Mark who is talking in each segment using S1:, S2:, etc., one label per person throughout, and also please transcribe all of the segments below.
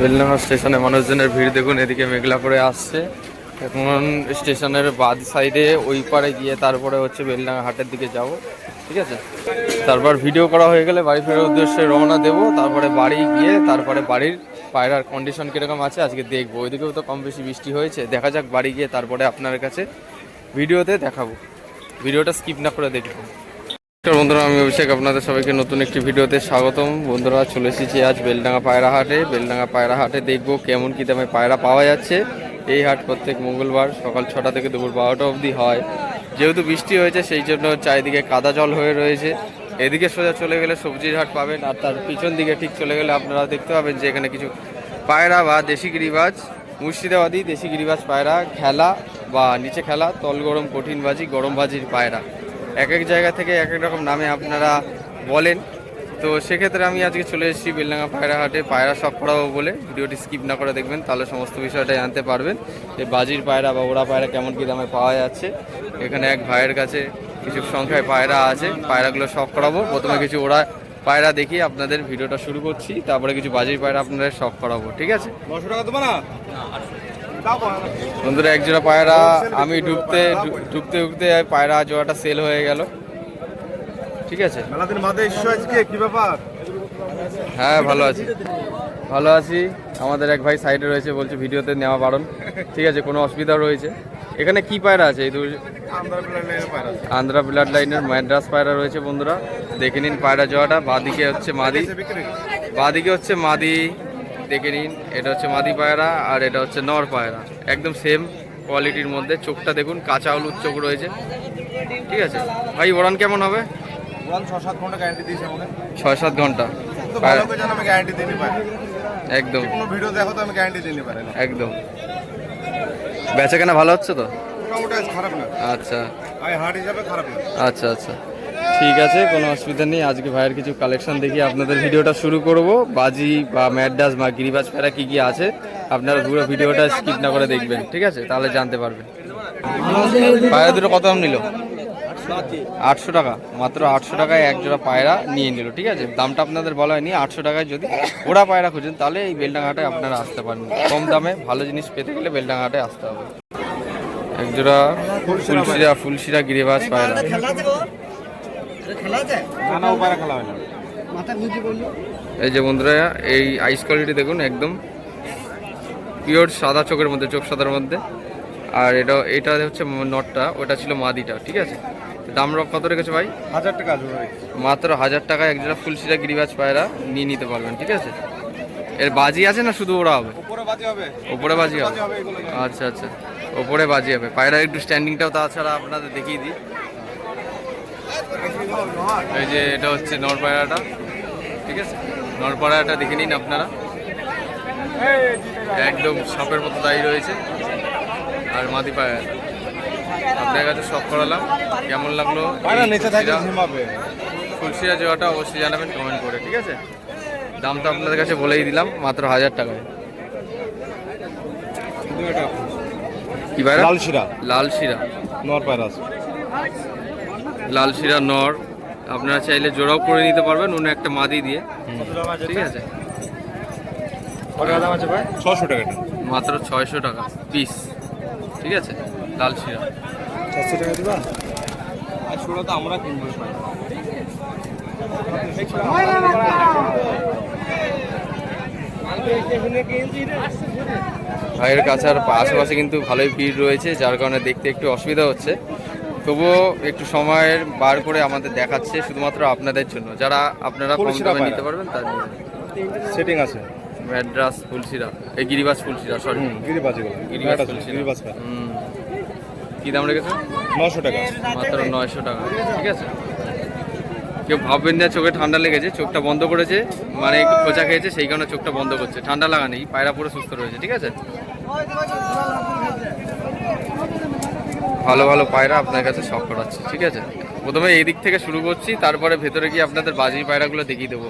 S1: বেলডাঙ্গা স্টেশনে মানুষজনের ভিড় দেখুন, এদিকে মেঘলা করে আসছে। এখন স্টেশনের বাদ সাইডে ওই পারে গিয়ে তারপরে হচ্ছে বেলডাঙ্গা হাটের দিকে যাব, ঠিক আছে? তারপর ভিডিও করা হয়ে গেলে বাড়ি ফেরার উদ্দেশ্যে রওনা দেবো, তারপরে বাড়ি গিয়ে তারপরে বাড়ির পায়রার কন্ডিশন কীরকম আছে আজকে দেখব। ওইদিকেও তো কম বেশি বৃষ্টি হয়েছে, দেখা যাক বাড়ি গিয়ে তারপরে আপনার কাছে ভিডিওতে দেখাবো। ভিডিওটা স্কিপ না করে দেখবেন। নমস্কার বন্ধুরা, আমি অভিষেক। আপনাদের সবাইকে নতুন একটি ভিডিওতে স্বাগতম। বন্ধুরা, চলে এসেছি আজ বেলডাঙ্গা পায়রা হাটে। বেলডাঙ্গা পায়রা হাটে দেখব কেমন কী দামে পায়রা পাওয়া যাচ্ছে। এই হাট প্রত্যেক মঙ্গলবার সকাল ছটা থেকে দুপুর বারোটা অবধি হয়। যেহেতু বৃষ্টি হয়েছে, সেই জন্য চারিদিকে কাদা জল হয়ে রয়েছে। এদিকে সোজা চলে গেলে সবজির হাট পাবেন, আর তার পিছন দিকে ঠিক চলে গেলে আপনারা দেখতে পাবেন যে এখানে কিছু পায়রা বা দেশি গিরিবাজ, মুর্শিদাবাদী দেশি গিরিবাজ পায়রা, খেলা বা নিচে খেলা, তল গরম, কঠিন বাজি, গরম বাজির পায়রা। এক এক জায়গা থেকে এক এক রকম নামে আপনারা বলেন। তো সেক্ষেত্রে আমি আজকে চলে এসেছি বেলডাঙ্গা পায়রা হাটে। পায়রা শখ করাবো বলে ভিডিওটি স্কিপ না করে দেখবেন তাহলে সমস্ত বিষয়টা জানতে পারবেন। যে বাজির পায়রা বা ওড়া পায়রা কেমন কী দামে পাওয়া যাচ্ছে। এখানে এক ভাইয়ের কাছে কিছু সংখ্যায় পায়রা আছে পায়রাগুলো শখ করাবো। প্রথমে কিছু ওড়া পায়রা দেখিয়ে আপনাদের ভিডিওটা শুরু করছি তারপরে কিছু বাজির পায়রা আপনাদের শখ করাবো ঠিক আছে?
S2: নশো টাকা দেবো না?
S1: বন্ধুরা একজোড়া পায়রা আমি ডুবতে ডুবতে ঢুকতে পায়রা জোড়াটা সেল হয়ে গেল। ঠিক আছে?
S2: আজকে? কি ব্যাপার?
S1: হ্যাঁ ভালো আছি। ভালো আছি। আমাদের এক ভাই সাইডে রয়েছে বলছে ভিডিওতে নেওয়া বারণ। ঠিক আছে কোনো অসুবিধা রয়েছে। এখানে কি পায়রা আছে? এই আন্ধ্রা ব্লাড লাইনের ম্যাড্রাস পায়রা রয়েছে বন্ধুরা। দেখে নিন পায়রা জোড়াটা। বাদিকে হচ্ছে মাদি। বাদিকে হচ্ছে মাদি। দেখে নিন এটা হচ্ছে মাদি পায়রা আর এটা হচ্ছে নর পায়রা। একদম সেম কোয়ালিটির মধ্যে। চোখটা দেখুন কাঁচা হলুদ চোখ রয়েছে। ঠিক আছে? ভাই ওড়ান কেমন হবে? ছয় সাত
S2: ঘণ্টা
S1: একদম
S2: ভিডিও দেখো তো আমি গ্যারান্টি দিতে পারি।
S1: একদম। বেচা কেনা ভালো হচ্ছে তো?
S2: মোটামুটি খারাপ না।
S1: আচ্ছা।
S2: হাট হিসাবে খারাপ না।
S1: আচ্ছা আচ্ছা। ঠিক আছে, কোনো অসুবিধা নেই। আজকে ভাইয়ের কিছু কালেকশন দেখিয়ে আপনাদের ভিডিওটা শুরু করব। বাজি বা ম্যাডাস বা গিরিবাজ প্যারা কী কী আছে, আপনারা পুরো ভিডিওটা স্কিপ না করে দেখবেন, ঠিক আছে? তাহলে জানতে পারবেন। পায়রা দুটো কত দাম নিল? আটশো টাকা। মাত্র আটশো টাকায় এক জোড়া পায়রা নিয়ে নিল, ঠিক আছে? দামটা আপনাদের বলা হয়নি, আটশো টাকায় যদি ওরা পায়রা খুঁজেন, তাহলে এই বেলডাঙ্গাটায় আপনারা আসতে পারেন। কম দামে ভালো জিনিস পেতে গেলে বেলডাঙ্গাটায় আসতে হবে। এক জোড়া ফুলশিরা ফুলশিরা, গিরিবাজ পায়রা
S2: না না ও পায়রা খেলা হয় না
S1: এই যে বন্ধুরা এই আইস কোয়ালিটি দেখুন একদম পিওর সাদা চোখের মধ্যে চোখ সাদার মধ্যে। আর এটা এটা হচ্ছে নটটা ওটা ছিল মাদিটা ঠিক আছে? দাম কত রেখেছে ভাই?
S2: হাজার টাকা
S1: মাত্র হাজার টাকা একজোড়া ফুলশিরা গিরিবাজ পায়রা নিয়ে নিতে পারবেন ঠিক আছে? এর বাজি আছে না শুধু ওরা হবে?
S2: উপরে বাজি হবে।
S1: ওপরে বাজি হবে? আচ্ছা আচ্ছা। ওপরে বাজি হবে। পায়রা একটু স্ট্যান্ডিংটাও তাছাড়া আপনাদের দেখিয়ে দিই। এই যে এটা হচ্ছে নরপায়রাটা ঠিক আছে? নরপায়রাটা দেখে নিন আপনারা। একদম সাপের মতো দায়ী রয়েছে। আর মাদি পায়রা আপনার কাছে সব করালাম। কেমন লাগল? ফুলশিরা জোয়াটা অবশ্যই জানাবেন কমেন্ট করে ঠিক আছে? দামটা আপনাদের কাছে বলেই দিলাম মাত্র হাজার টাকায়। কি পায়রা?
S2: লাল শিরা
S1: লাল শিরা
S2: নর পায়রা
S1: লাল শিরা নর। আপনারা চাইলে জোড়াও করে নিতে পারবেন অন্য একটা মাদি দিয়ে। ঠিক আছে?
S2: ছশো টাকা
S1: মাত্র ছয়শো টাকা পিস ঠিক আছে? লাল শিরা।
S2: চারশো টাকা দিবা? আর ষোলো তো আমরা কিনবো
S1: ভাইয়ের কাছে আর আশেপাশে কিন্তু ভালোই ভিড় রয়েছে যার কারণে দেখতে একটু অসুবিধা হচ্ছে। তবুও একটু সময়ের বার করে আমাদের দেখাচ্ছে শুধুমাত্র আপনাদের জন্য। যারা আপনারা কম দামে নিতে পারবেন তার জন্য।
S2: সেটিং আছে।
S1: ম্যাড্রাস ফুলশিরা। এই গিরিবাস ফুলশিরা সরি।
S2: গিরিবাজ পায়রা
S1: হুম। কী দাম রেখেছো?
S2: নশো টাকা।
S1: মাত্র নয়শো টাকা। ঠিক আছে। কেউ ভাববেন না চোখে ঠান্ডা লেগেছে চোখটা বন্ধ করেছে মানে একটু খোঁচা খেয়েছে সেই কারণে চোখটা বন্ধ করছে। ঠান্ডা লাগা নেই পায়রা পুরো সুস্থ রয়েছে ঠিক আছে? ভালো ভালো পায়রা আপনার কাছে শখ করাচ্ছে ঠিক আছে? প্রথমে এই দিক থেকে শুরু করছি তারপরে ভেতরে গিয়ে আপনাদের বাজি পায়রাগুলো দেখিয়ে দেবো।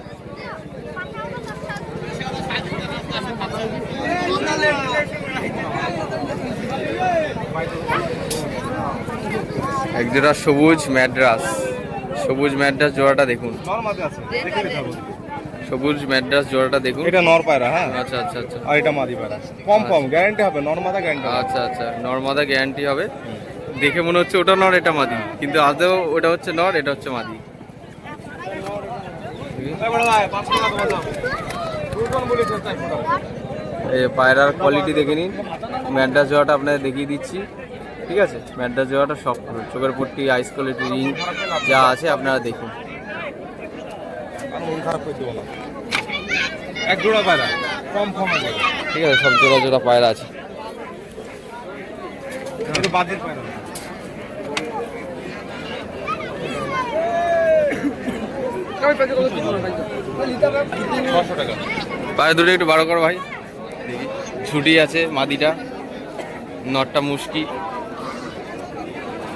S1: একজোড়া সবুজ ম্যাড্রাস। সবুজ ম্যাড্রাস জোড়াটা দেখুন। সবুজ ম্যাড্রাস জোড়াটা দেখুন।
S2: এটা নর পায়রা হ্যাঁ?
S1: আচ্ছা আচ্ছা আচ্ছা।
S2: আর এটা মাদি পায়রা। কম কম গ্যারান্টি হবে নর্মাদা গ্যারান্টি
S1: আচ্ছা আচ্ছা। নর্মাদা গ্যারান্টি হবে। দেখে মনে হচ্ছে ওটা নর এটা মাদি। কিন্তু আদৌ ওটা হচ্ছে নর এটা হচ্ছে মাদি। পায়রার কোয়ালিটি দেখে নিন। ম্যাড্রাস জোয়াটা আপনাদের দেখিয়ে দিচ্ছি। ঠিক আছে? ম্যাড্রাস জোয়াটা সব পুরো চোখের পট্টি আইস কোয়ালিটি রিং যা আছে আপনারা দেখুন।
S2: এক জোড়া পায়রা। কম কম
S1: ঠিক আছে সব জোড়া জোড়া পায়রা আছে।
S2: বাজেট পায়রা না। ছশো টাকা
S1: পায়ে দুটো একটু বারো করো ভাই। ঝুটি আছে মাদিটা। নটটা মুশকি।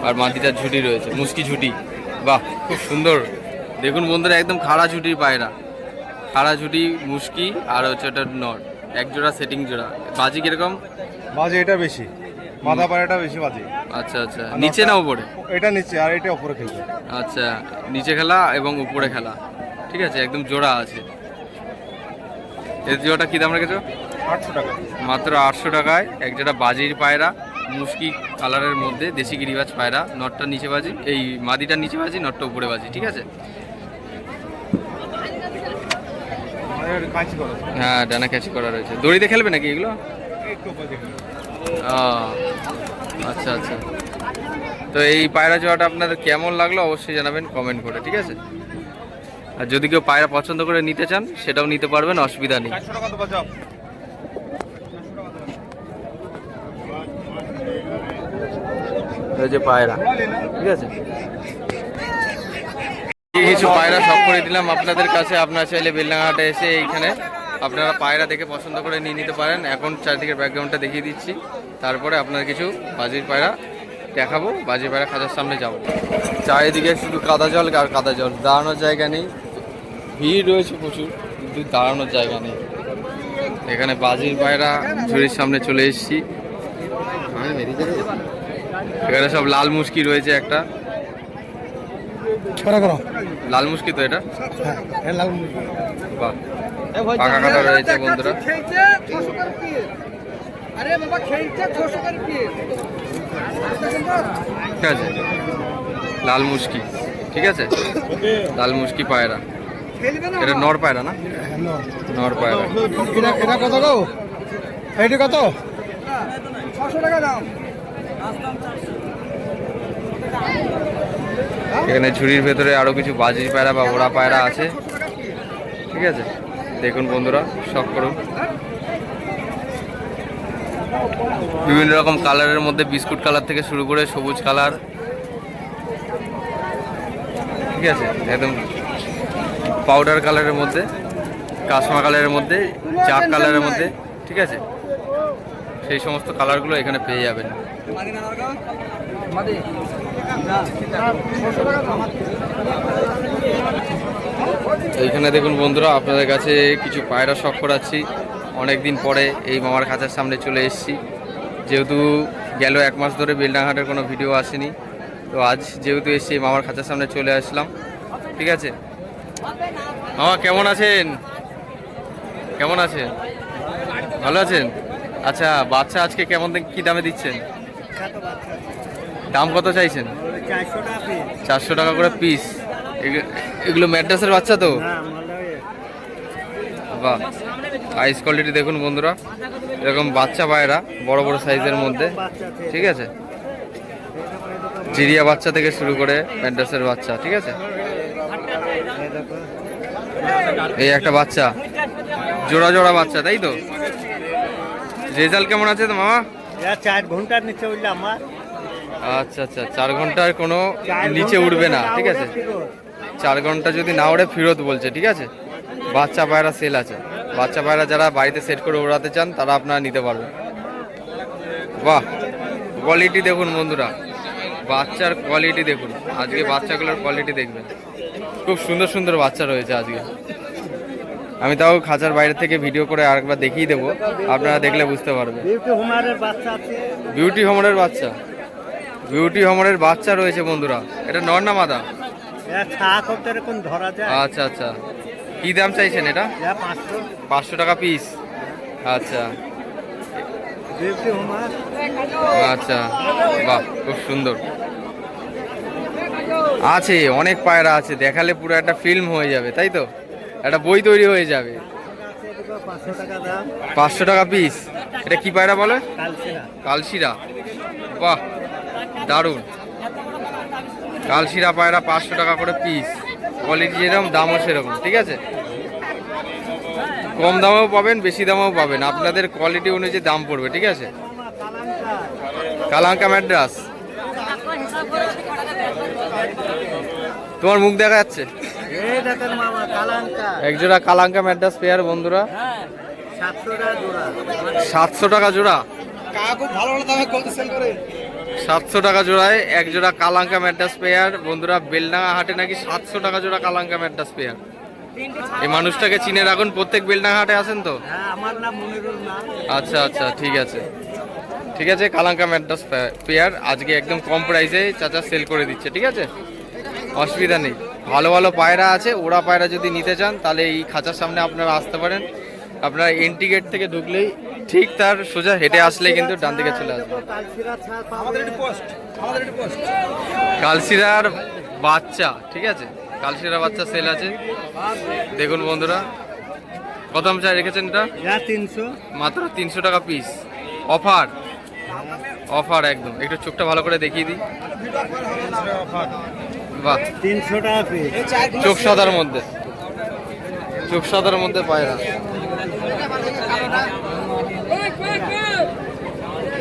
S1: আর মাদিটা ঝুটি রয়েছে, মুশকি ঝুটি। বাহ, খুব সুন্দর। দেখুন বন্ধুরা, একদম খাড়া ঝুটির পায়রা। খাড়া ঝুটি, মুশকি আর হচ্ছে ওটা নট। এক জোড়া সেটিং জোড়া। বাজি কীরকম?
S2: বাজে এটা বেশি। মাথা পায়রাটা বেশি বাজে।
S1: আচ্ছা আচ্ছা। নিচে না উপরে?
S2: এটা নিচে আর এটা উপরে খেলবে।
S1: আচ্ছা নিচে খেলা এবং উপরে খেলা। ঠিক আছে একদম জোড়া আছে। এর জোড়াটা কী দাম রেখেছো?
S2: আটশো টাকা
S1: মাত্র আটশো টাকায় এক যেটা বাজির পায়রা মুশকি কালারের মধ্যে দেশি গিরিবাজ পায়রা নটটা নিচে বাজি এই মাদিটা নিচে বাজি নটটা উপরে বাজি ঠিক আছে? হ্যাঁ ডানা ক্যাচ করা রয়েছে। দড়িতে খেলবে নাকি এগুলো? আচ্ছা আচ্ছা। তো এই পায়রা জোড়াটা আপনাদের কেমন লাগল অবশ্যই জানাবেন কমেন্ট করে ঠিক আছে? আর যদি কেউ পায়রা পছন্দ করে নিতে চান সেটাও নিতে পারবেন অসুবিধা নেই। যে পায়রা ঠিক আছে? কিছু পায়রা সব করে দিলাম আপনাদের কাছে আপনারা চাইলে বেলডাঙ্গাহাটে এসে এইখানে আপনারা পায়রা দেখে পছন্দ করে নিয়ে নিতে পারেন। এখন চারদিকের ব্যাকগ্রাউন্ডটা দেখিয়ে দিচ্ছি। তারপরে আপনার কিছু বাজির পায়রা দেখাবো। বাজির পায়রা খাঁচার সামনে যাব। চারিদিকে শুধু কাদা জল আর কাদা জল। দাঁড়ানোর জায়গা নেই। ভিড় রয়েছে প্রচুর কিন্তু দাঁড়ানোর জায়গা নেই। এখানে বাজির পায়রা ঝুড়ির সামনে চলে এসেছি। এখানে সব লাল মুশকি রয়েছে একটা। লাল মুশকি তো এটা?
S2: হ্যাঁ
S1: বাহ। পাকা কাটা রয়েছে বন্ধুরা।
S3: আরে বাবা খেলছে ছশো করে পিস
S1: ঠিক আছে। লাল মুশকি ঠিক আছে? লাল মুশকি পায়রা। এটা নর পায়রা না? নর পায়রা।
S2: এটা এটা কত গো? এইটা কত?
S3: ছশো টাকা দাম।
S1: এখানে ঝুড়ির ভেতরে আরও কিছু বাজির পায়রা বা ওড়া পায়রা আছে। ঠিক আছে? দেখুন বন্ধুরা শখ করুন। বিভিন্ন রকম কালারের মধ্যে বিস্কুট কালার থেকে শুরু করে সবুজ কালার ঠিক আছে, একদম পাউডার কালারের মধ্যে কাসমা কালারের মধ্যে চাক কালারের মধ্যে, ঠিক আছে? সেই সমস্ত কালারগুলো এখানে পেয়ে যাবেন। এইখানে দেখুন বন্ধুরা আপনাদের কাছে কিছু পায়রা শখ করাচ্ছি। অনেক দিন পরে এই মামার খাঁচার সামনে চলে এসেছি। যেহেতু গেল এক মাস ধরে বেলডাঙ্গাহাটের কোনো ভিডিও আসেনি তো আজ যেহেতু এসেছি মামার খাঁচার সামনে চলে আসলাম। ঠিক আছে? মামা কেমন আছেন? কেমন আছেন? ভালো আছেন? আচ্ছা বাচ্চা আজকে কেমন কি দামে দিচ্ছেন? দাম কত চাইছেন? চারশো টাকা করে পিস এগুলো ম্যাড্রাসের বাচ্চা তো? বাহ। আইস কোয়ালিটি দেখুন বন্ধুরা। এরকম বাচ্চা পায়রা বড় বড় সাইজের মধ্যে। ঠিক আছে? জিরিয়া বাচ্চা থেকে শুরু করে ম্যাড্রাসের বাচ্চা ঠিক আছে? এই একটা বাচ্চা। জোড়া জোড়া বাচ্চা তাই তো? রেজাল্ট কেমন আছে তো মামা?
S4: চার ঘণ্টার নিচে উঠলে আমার
S1: আচ্ছা আচ্ছা চার ঘণ্টার কোনো নিচে উঠবে না ঠিক আছে? চার ঘণ্টা যদি না ওড়ে ফেরত বলছে ঠিক আছে? বাচ্চা পায়রা সেল আছে। বাচ্চা পায়রা যারা বাড়িতে সেট করে ওড়াতে চান তারা আপনারা নিতে পারবেন। বাহ কোয়ালিটি দেখুন বন্ধুরা। বাচ্চার কোয়ালিটি দেখুন। আজকে বাচ্চাগুলোর কোয়ালিটি দেখবেন। খুব সুন্দর সুন্দর বাচ্চা রয়েছে আজকে। আমি তাও খাঁচার বাইরে থেকে ভিডিও করে আরেকবার দেখিয়ে দেবো। আপনারা দেখলে বুঝতে পারবেন।
S4: বিউটি হুমারের বাচ্চা
S1: বিউটি হোমরের বাচ্চা রয়েছে বন্ধুরা। এটা নর না মাদা? আচ্ছা আচ্ছা। কি দাম চাইছেন এটা?
S4: পাঁচশো।
S1: টাকা পিস আচ্ছা। আচ্ছা। বাহ খুব সুন্দর। আছে অনেক পায়রা আছে। দেখালে পুরো একটা ফিল্ম হয়ে যাবে তাই তো? একটা বই তৈরি হয়ে যাবে।
S4: পাঁচশো টাকা
S1: পিস এটা কি পায়রা বলে?
S4: কালসিরা
S1: কালশিরা। বাহ দারুণ। কালশিরা পায়রা পাঁচশো টাকা করে পিস কোয়ালিটি যেরকম দামও সেরকম ঠিক আছে? কম দামেও পাবেন বেশি দামেও পাবেন। আপনাদের কোয়ালিটি অনুযায়ী দাম পড়বে ঠিক আছে? কালাঙ্কা ম্যাড্রাস তোমার মুখ দেখা যাচ্ছে?
S4: এই দেখেন কালাঙ্কা।
S1: একজোড়া কালাঙ্কা ম্যাড্রাস পেয়ার বন্ধুরা।
S4: সাতশো টাকা জোড়া।
S1: সাতশো টাকা জোড়া।
S3: কাকু ভালো ভালো দামে কত সেল করে।
S1: সাতশো টাকা জোড়ায়, এক জোড়া কালাঙ্কা ম্যাড্রাস পেয়ার। বন্ধুরা, বেলডাঙ্গা হাটে নাকি সাতশো টাকা জোড়া কালাঙ্কা ম্যাড্রাস পেয়ার? এই মানুষটাকে চিনে রাখুন, প্রত্যেক বেলডাঙ্গা হাটে আসেন তো? আচ্ছা আচ্ছা ঠিক আছে। ঠিক আছে, কালাঙ্কা ম্যাড্রাস পেয়ার, আজকে একদম কম প্রাইসে চাচা সেল করে দিচ্ছে, ঠিক আছে? অসুবিধা নেই। ভালো ভালো পায়রা আছে, ওরা পায়রা যদি নিতে চান, তাহলে এই খাঁচার সামনে আপনারা আসতে পারেন। আপনারা এন্ট্রি গেট থেকে ঢুকলেই ঠিক তার সোজা হেঁটে আসলে কিন্তু ডান দিকে চলে আসবে।
S4: কালসিরা
S1: কালশিরার বাচ্চা ঠিক আছে? কালশিরার বাচ্চা সেল আছে। দেখুন বন্ধুরা কত দাম চাই রেখেছেন এটা?
S4: তিনশো।
S1: মাত্র তিনশো টাকা পিস অফার অফার একদম। একটু চোখটা ভালো করে দেখিয়ে দিই। বাহ।
S4: তিনশো টাকা পিস
S1: চোখ সাদার মধ্যে। চোখ সাদার মধ্যে পায়রা।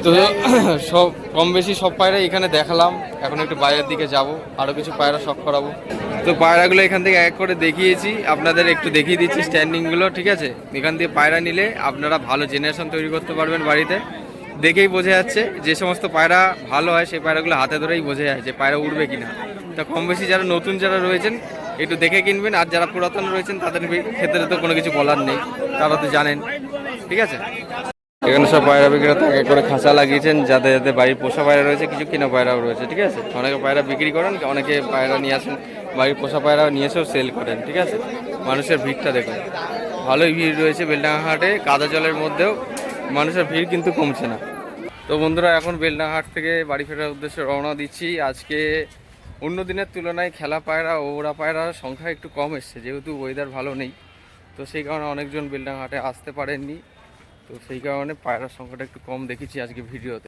S1: তো সব কম বেশি সব পায়রা এখানে দেখালাম। এখন একটু বাইরের দিকে যাব আরও কিছু পায়রা শখ করাবো। তো পায়রাগুলো এখান থেকে এক করে দেখিয়েছি, আপনাদের একটু দেখিয়ে দিচ্ছি স্ট্যান্ডিংগুলো ঠিক আছে? এখান থেকে পায়রা নিলে আপনারা ভালো জেনারেশন তৈরি করতে পারবেন বাড়িতে। দেখেই বোঝা যাচ্ছে যে সমস্ত পায়রা ভালো হয়, সেই পায়রাগুলো হাতে ধরেই বোঝা যায় যে পায়রা উঠবে কিনা। তো কম বেশি যারা নতুন যারা রয়েছেন, একটু দেখে কিনবেন, আর যারা পুরাতন রয়েছেন, তাদের ক্ষেত্রে তো কোনো কিছু বলার নেই, তারা তো জানেন, ঠিক আছে? এখানে সব পায়রা বিক্রেতা এক করে খাঁচা লাগিয়েছেন, যাতে যাতে বাড়ির পোষা পায়রা রয়েছে, কিছু কিনা পায়রাও রয়েছে, ঠিক আছে? অনেকে পায়রা বিক্রি করেন, অনেকে পায়রা নিয়ে আসেন, বাড়ির পোষা পায়রা নিয়ে এসেও সেল করেন, ঠিক আছে? মানুষের ভিড়টা দেখুন। ভালোই ভিড় রয়েছে বেলডাঙ্গা হাটে কাদা জলের মধ্যেও মানুষের ভিড় কিন্তু কমছে না। তো বন্ধুরা, এখন বেলডাঙ্গা হাট থেকে বাড়ি ফেরার উদ্দেশ্যে রওনা দিচ্ছি। আজকে অন্য দিনের তুলনায় খেলা পায়রা ওরা পায়রার সংখ্যা একটু কম এসছে, যেহেতু ওয়েদার ভালো নেই। তো সেই কারণে অনেকজন বেলডাঙ্গা হাটে আসতে পারেননি। তো সেই কারণে পায়রার সংখ্যাটা একটু কম দেখেছি আজকে ভিডিওতে।